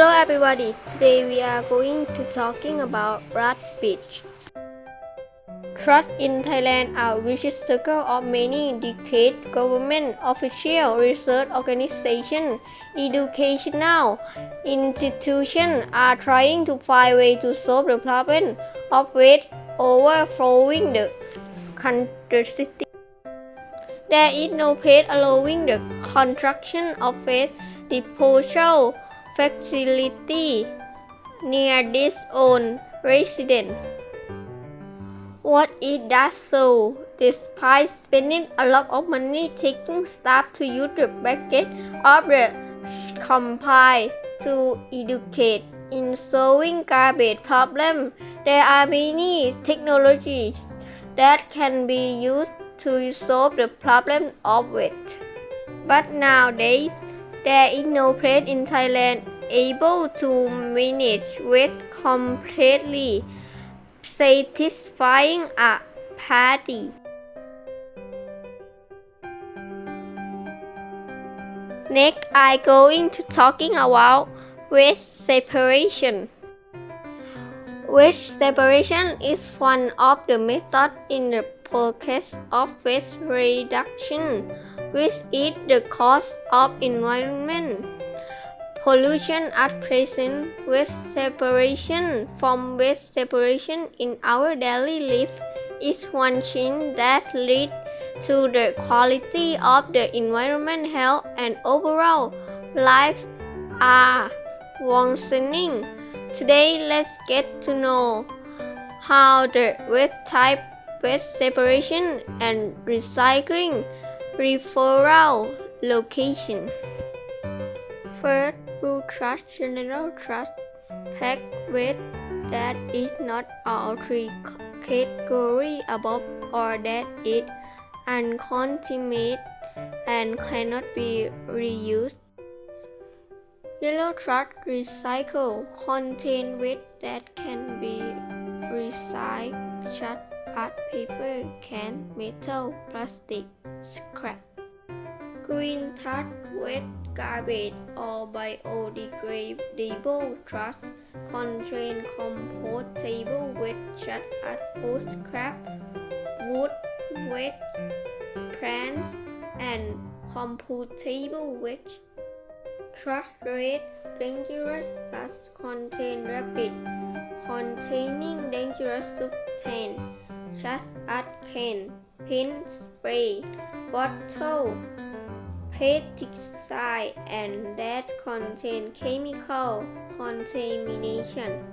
everybody, today we are going to talking about rat beach. Trust in Thailand are vicious circle of many decades. Government, official, research organization, educational institution are trying to find way to solve the problem of waste overflowing the country. There is no place allowing the construction of waste disposal facility near this own residence. What it does so, despite spending a lot of money taking staff to use the bucket of the compile to educate in solving garbage problem, there are many technologies that can be used to solve the problem of waste. But nowadays, there is no place in Thailand able to manage waste completely, satisfying a party. Next, I going to talking about waste separation. Waste separation is one of the methods in the process of waste reduction, which is the cause of environment pollution at present. Waste separation from waste separation in our daily life is one thing that leads to the quality of the environment, health, and overall life are worsening. Today, let's get to know how the waste type, waste separation, and recycling referral location. First, Blue Trust General Trust pack with that is not all three category above or that is uncontaminated and cannot be reused. Yellow Trust Recycle contain waste that can be recycled as paper, can, metal, plastic, scrap. Green Trust waste garbage or biodegradable trash contain compostable waste such as food scrap, wood waste, plants, and compostable waste. Trash waste dangerous such contain rapid containing dangerous substances just add can, pin spray, bottle, pesticide, and that contain chemical contamination.